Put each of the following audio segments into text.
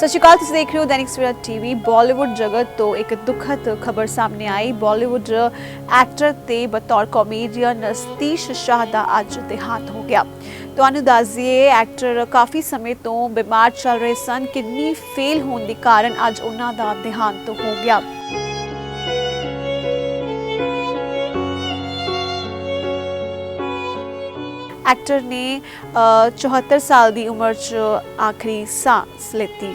ਸਤਿ ਸ਼੍ਰੀ ਅਕਾਲ, ਤੁਸੀਂ ਦੇਖ ਰਹੇ ਹੋ ਦੈਨਿਕ ਸਵੇਰਾ ਟੀਵੀ। ਬਾਲੀਵੁੱਡ ਜਗਤ ਤੋਂ ਇੱਕ ਦੁਖਦ ਖਬਰ ਸਾਹਮਣੇ ਆਈ। ਬਾਲੀਵੁੱਡ ਐਕਟਰ ਤੇ ਬਤੌਰ ਕਾਮੇਡੀਅਨ ਸਤੀਸ਼ ਸ਼ਾਹ ਦਾ ਅੱਜ ਦੇਹਾਂਤ ਹੋ ਗਿਆ। ਤੁਹਾਨੂੰ ਦੱਸ ਦਈਏ, ਐਕਟਰ ਕਾਫੀ ਸਮੇਂ ਤੋਂ ਬਿਮਾਰ ਚੱਲ ਰਹੇ ਸਨ। ਕਿਡਨੀ ਫੇਲ ਹੋਣ ਦੇ ਕਾਰਨ ਅੱਜ ਉਹਨਾਂ ਦਾ ਦੇਹਾਂਤ ਹੋ ਗਿਆ। ਐਕਟਰ ਨੇ 74 ਸਾਲ ਦੀ ਉਮਰ 'ਚ ਆਖਰੀ ਸਾਹ ਲਿੱਤੀ।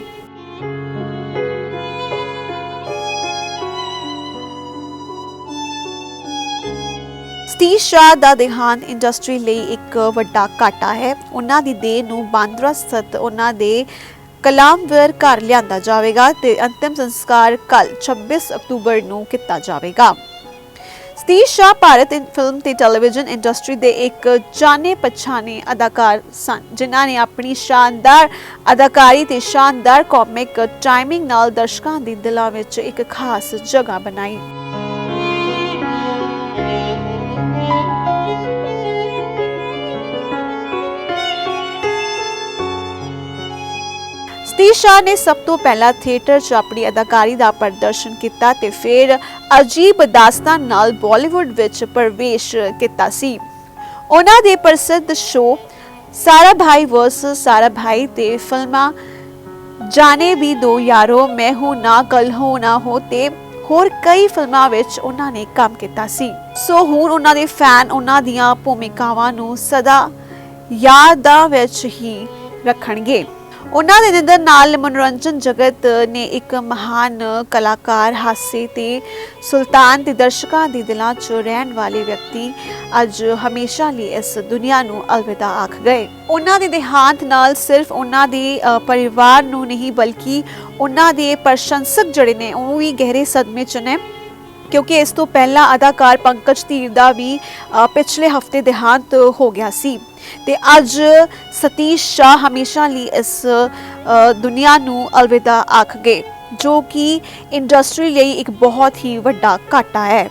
ਸਤੀਸ਼ ਸ਼ਾਹ ਦਾ ਦੇਹਾਂਤ ਇੰਡਸਟਰੀ ਲਈ ਇੱਕ ਵੱਡਾ ਘਾਟਾ ਹੈ। ਉਹਨਾਂ ਦੀ ਦੇਹ ਨੂੰ ਬਾਂਦਰਾ ਸਥਿਤ ਉਹਨਾਂ ਦੇ ਕਲਾਮਵਰ ਘਰ ਲਿਆਂਦਾ ਜਾਵੇਗਾ ਤੇ ਅੰਤਿਮ ਸੰਸਕਾਰ ਕੱਲ 26 ਅਕਤੂਬਰ ਨੂੰ ਕੀਤਾ ਜਾਵੇਗਾ। ਸਤੀਸ਼ ਸ਼ਾਹ ਭਾਰਤ ਫਿਲਮ ਤੇ ਟੈਲੀਵਿਜ਼ਨ ਇੰਡਸਟਰੀ ਦੇ ਇੱਕ ਜਾਣੇ ਪਛਾਣੇ ਅਦਾਕਾਰ ਸਨ, ਜਿਨ੍ਹਾਂ ਨੇ ਆਪਣੀ ਸ਼ਾਨਦਾਰ ਅਦਾਕਾਰੀ ਤੇ ਸ਼ਾਨਦਾਰ ਕਾਮਿਕ ਟਾਈਮਿੰਗ ਨਾਲ ਦਰਸ਼ਕਾਂ ਦੇ ਦਿਲਾਂ ਵਿੱਚ ਇੱਕ ਖਾਸ ਜਗ੍ਹਾ ਬਣਾਈ। ਸਤੀਸ਼ ਸ਼ਾਹ ਨੇ ਸਭ ਤੋਂ ਪਹਿਲਾਂ ਥੀਏਟਰ 'ਚ ਆਪਣੀ ਅਦਾਕਾਰੀ ਦਾ ਪ੍ਰਦਰਸ਼ਨ ਕੀਤਾ ਤੇ ਫਿਰ ਅਜੀਬ ਦਾਸਤਾਨ ਨਾਲ ਬਾਲੀਵੁੱਡ ਵਿੱਚ ਪ੍ਰਵੇਸ਼ ਕੀਤਾ ਸੀ। ਉਹਨਾਂ ਦੇ ਪ੍ਰਸਿੱਧ ਸ਼ੋਅ ਸਾਰਾ ਭਾਈ ਵਰਸ ਸਾਰਾ ਭਾਈ ਤੇ ਫਿਲਮਾਂ ਜਾਣੇ ਵੀ ਦੋ ਯਾਰੋ, ਮੈਂ ਹੂੰ ਨਾ ਕਲ ਹੋ ਨਾ ਹੋ ਤੇ ਹੋਰ ਕਈ ਫਿਲਮਾਂ ਵਿੱਚ ਉਹਨਾਂ ਨੇ ਕੰਮ ਕੀਤਾ ਸੀ। ਸੋ ਹੁਣ ਉਹਨਾਂ ਦੇ ਫੈਨ ਉਹਨਾਂ ਦੀਆਂ ਭੂਮਿਕਾਵਾਂ ਨੂੰ ਸਦਾ ਯਾਦਾਂ ਵਿੱਚ ਹੀ ਰੱਖਣਗੇ। ਉਹਨਾਂ ਦੇ ਨਿਧਨ ਨਾਲ ਮਨੋਰੰਜਨ ਜਗਤ ਨੇ ਇੱਕ ਮਹਾਨ ਕਲਾਕਾਰ ਹਾਸੇ ਤੇ ਸੁਲਤਾਨ ਤੇ ਦਰਸ਼ਕਾਂ ਦੇ ਦਿਲਾਂ 'ਚ ਰਹਿਣ ਵਾਲੇ ਵਿਅਕਤੀ ਅੱਜ ਹਮੇਸ਼ਾ ਲਈ ਇਸ ਦੁਨੀਆ ਨੂੰ ਅਲਵਿਦਾ ਆਖ ਗਏ। ਉਹਨਾਂ ਦੇ ਦੇਹਾਂਤ ਨਾਲ ਸਿਰਫ ਉਹਨਾਂ ਦੇ ਪਰਿਵਾਰ ਨੂੰ ਨਹੀਂ, ਬਲਕਿ ਉਹਨਾਂ ਦੇ ਪ੍ਰਸ਼ੰਸਕ ਜਿਹੜੇ ਨੇ, ਉਹ ਵੀ ਗਹਿਰੇ ਸਦਮੇ 'ਚ ਨੇ। ਕਿਉਂਕਿ ਇਸ ਤੋਂ ਪਹਿਲਾਂ ਅਦਾਕਾਰ ਪੰਕਜ ਧੀਰ ਦਾ ਵੀ ਪਿਛਲੇ ਹਫ਼ਤੇ ਦੇਹਾਂਤ ਹੋ ਗਿਆ ਸੀ। ਤੇ ਅੱਜ ਸਤੀਸ਼ ਸ਼ਾਹ ਹਮੇਸ਼ਾ ਲਈ ਇਸ ਦੁਨੀਆ ਨੂੰ ਅਲਵਿਦਾ ਆਖ ਗਏ, ਜੋ ਕਿ ਇੰਡਸਟਰੀ ਲਈ ਇੱਕ ਬਹੁਤ ਹੀ ਵੱਡਾ ਘਾਟਾ ਹੈ।